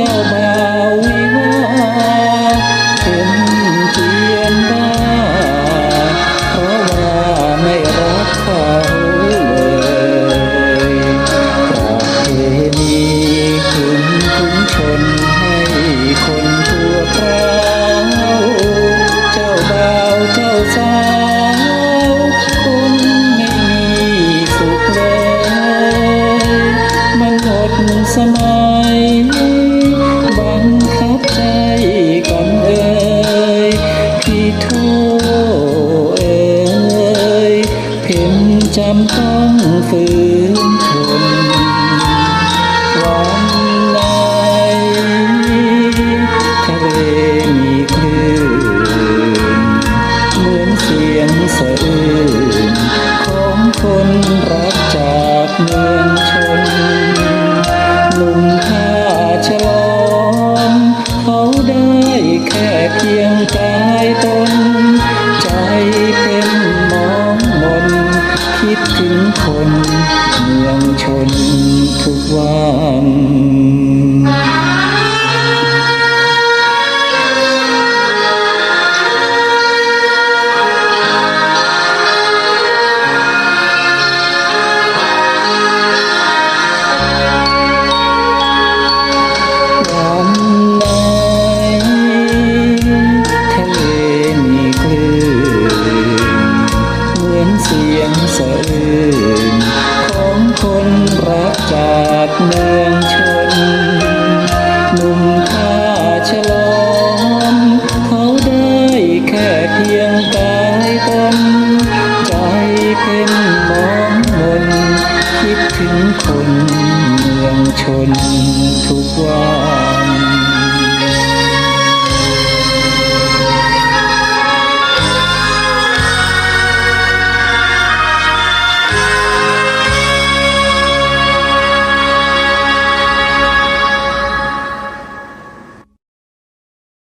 เจ้าบ่าววิวาเห็นเทียนบ้าเพราะว่าไม่รักเขาเลยประเพณีคืนคุ้นชนให้คนทั่วคราวเจ้าบ่าวเจ้าสาวคงไม่มีสุขเลยมันหมดสมัย รักจากเมืองชนหนุ่มท่าฉลอม เขาได้แค่เพียงกายตน ใจเป็นมองมน คิดถึงคนเมืองชนทุกวันวัน กายตนใจเป็นมองมนคิดถึงคนเมืองชน